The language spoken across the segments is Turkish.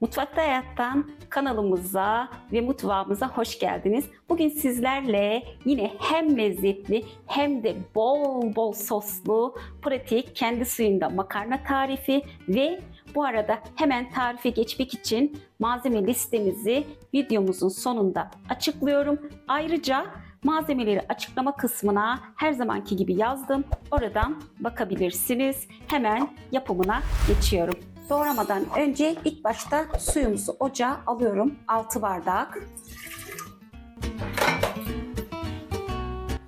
Mutfakta Hayat'tan kanalımıza ve mutfağımıza hoş geldiniz. Bugün sizlerle yine hem lezzetli hem de bol bol soslu, pratik, kendi suyunda makarna tarifi ve bu arada hemen tarife geçmek için malzeme listemizi videomuzun sonunda açıklıyorum. Ayrıca malzemeleri açıklama kısmına her zamanki gibi yazdım. Oradan bakabilirsiniz. Hemen yapımına geçiyorum. Doğramadan önce ilk başta suyumuzu ocağa alıyorum. 6 bardak.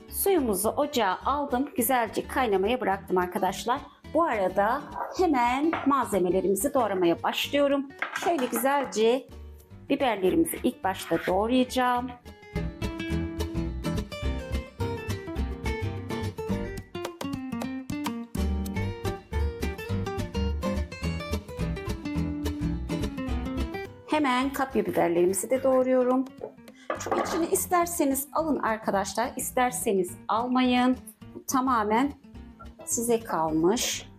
Suyumuzu ocağa aldım. Güzelce kaynamaya bıraktım arkadaşlar. Bu arada hemen malzemelerimizi doğramaya başlıyorum. Şöyle güzelce biberlerimizi ilk başta doğrayacağım. Hemen kapya biberlerimizi de doğruyorum. Şu içini isterseniz alın arkadaşlar, isterseniz almayın. Tamamen size kalmış.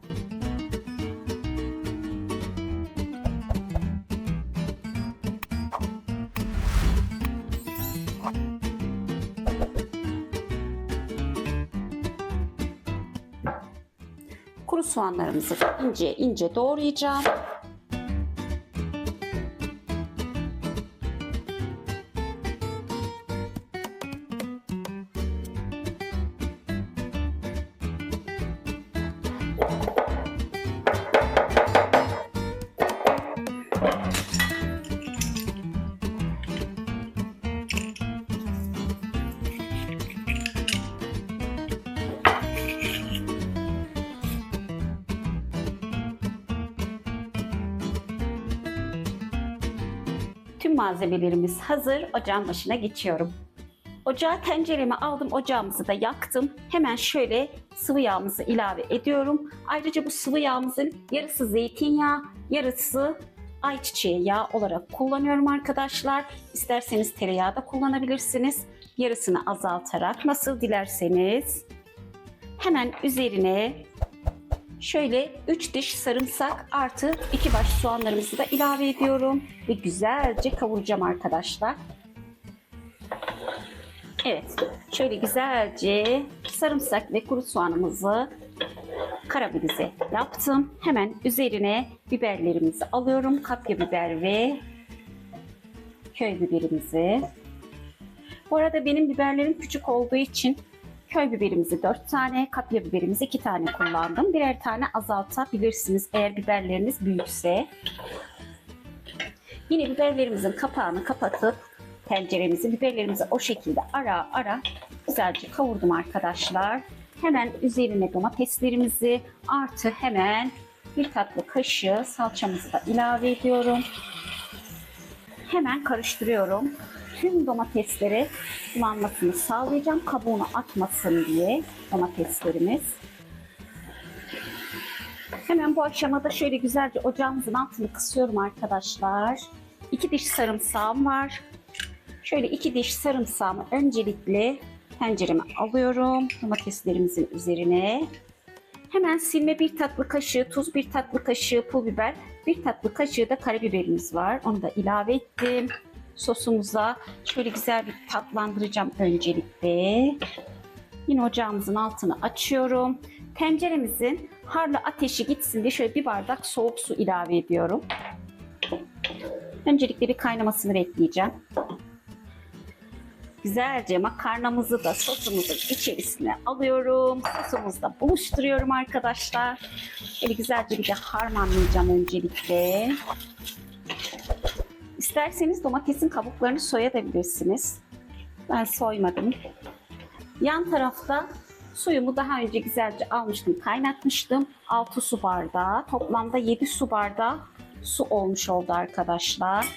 Kuru soğanlarımızı ince ince doğrayacağım. Tüm malzemelerimiz hazır. Ocağın başına geçiyorum. Ocağa tenceremi aldım. Ocağımızı da yaktım. Hemen şöyle sıvı yağımızı ilave ediyorum. Ayrıca bu sıvı yağımızın yarısı zeytinyağı, yarısı ayçiçeği yağı olarak kullanıyorum arkadaşlar. İsterseniz tereyağı da kullanabilirsiniz. Yarısını azaltarak nasıl dilerseniz. Hemen üzerine Şöyle 3 diş sarımsak artı 2 baş soğanlarımızı da ilave ediyorum ve güzelce kavuracağım arkadaşlar. Evet, şöyle güzelce sarımsak ve kuru soğanımızı karamelize yaptım. Hemen üzerine biberlerimizi alıyorum. Kapya biber ve köy biberimizi. Bu arada benim biberlerim küçük olduğu için Köy biberimizi 4 tane, kapya biberimizi 2 tane kullandım. Birer tane azaltabilirsiniz eğer biberleriniz büyükse. Yine biberlerimizin kapağını kapatıp tenceremizi biberlerimizi o şekilde ara ara güzelce kavurdum arkadaşlar. Hemen üzerine domateslerimizi artı hemen bir tatlı kaşığı salçamızı da ilave ediyorum. Hemen karıştırıyorum tüm domatesleri sulanmasını sağlayacağım. Kabuğunu atmasın diye domateslerimiz. Hemen bu aşamada şöyle güzelce ocağımızın altını kısıyorum arkadaşlar. İki diş sarımsağım var. Şöyle iki diş sarımsağımı öncelikle tencereme alıyorum. Domateslerimizin üzerine. Hemen silme bir tatlı kaşığı, tuz bir tatlı kaşığı, pul biber, bir tatlı kaşığı da karabiberimiz var. Onu da ilave ettim sosumuza şöyle güzel bir tatlandıracağım öncelikle. Yine ocağımızın altını açıyorum. Tenceremizin harlı ateşi gitsin diye şöyle bir bardak soğuk su ilave ediyorum. Öncelikle bir kaynamasını bekleyeceğim. Güzelce makarnamızı da sosumuzun içerisine alıyorum. Sosumuzla buluşturuyorum arkadaşlar. Böyle güzelce bir de harmanlayacağım öncelikle. İsterseniz domatesin kabuklarını soyabilirsiniz. Ben soymadım. Yan tarafta suyumu daha önce güzelce almıştım, kaynatmıştım. 6 su bardağı, toplamda 7 su bardağı su olmuş oldu arkadaşlar.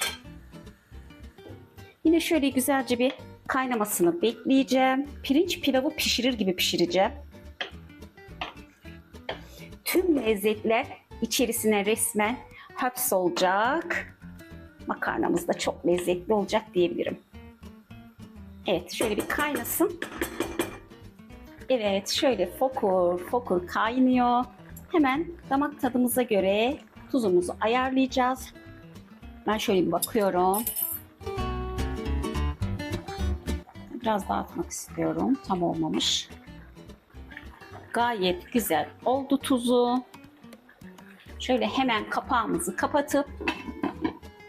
Yine şöyle güzelce bir kaynamasını bekleyeceğim. Pirinç pilavı pişirir gibi pişireceğim. Tüm lezzetler içerisine resmen hapsolacak makarnamız da çok lezzetli olacak diyebilirim. Evet şöyle bir kaynasın. Evet şöyle fokur fokur kaynıyor. Hemen damak tadımıza göre tuzumuzu ayarlayacağız. Ben şöyle bir bakıyorum. Biraz dağıtmak istiyorum. Tam olmamış. Gayet güzel oldu tuzu. Şöyle hemen kapağımızı kapatıp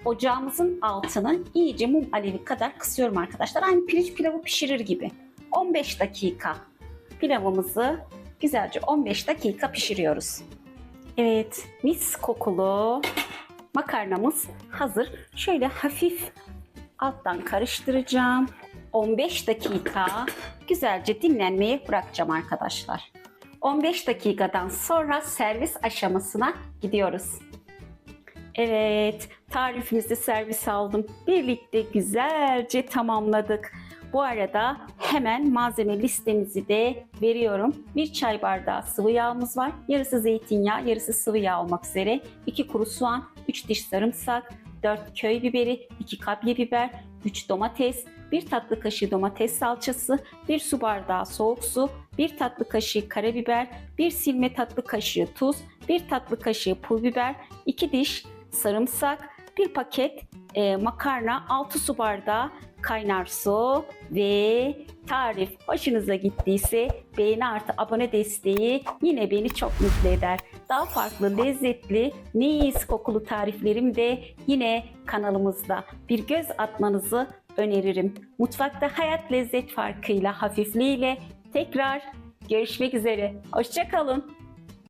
ocağımızın altını iyice mum alevi kadar kısıyorum arkadaşlar. Aynı pirinç pilavı pişirir gibi. 15 dakika pilavımızı güzelce 15 dakika pişiriyoruz. Evet, mis kokulu makarnamız hazır. Şöyle hafif alttan karıştıracağım. 15 dakika güzelce dinlenmeye bırakacağım arkadaşlar. 15 dakikadan sonra servis aşamasına gidiyoruz. Evet, tarifimizi servis aldım. Birlikte güzelce tamamladık. Bu arada hemen malzeme listemizi de veriyorum. Bir çay bardağı sıvı yağımız var. Yarısı zeytinyağı, yarısı sıvı yağ olmak üzere. 2 kuru soğan, 3 diş sarımsak, 4 köy biberi, 2 kapya biber, 3 domates, 1 tatlı kaşığı domates salçası, 1 su bardağı soğuk su, 1 tatlı kaşığı karabiber, 1 silme tatlı kaşığı tuz, 1 tatlı kaşığı pul biber, 2 diş sarımsak, 1 paket e, makarna, 6 su bardağı kaynar su ve tarif hoşunuza gittiyse beğeni artı abone desteği yine beni çok mutlu eder. Daha farklı lezzetli neyiz kokulu tariflerim de yine kanalımızda bir göz atmanızı öneririm. Mutfakta hayat lezzet farkıyla hafifliğiyle tekrar görüşmek üzere. Hoşçakalın.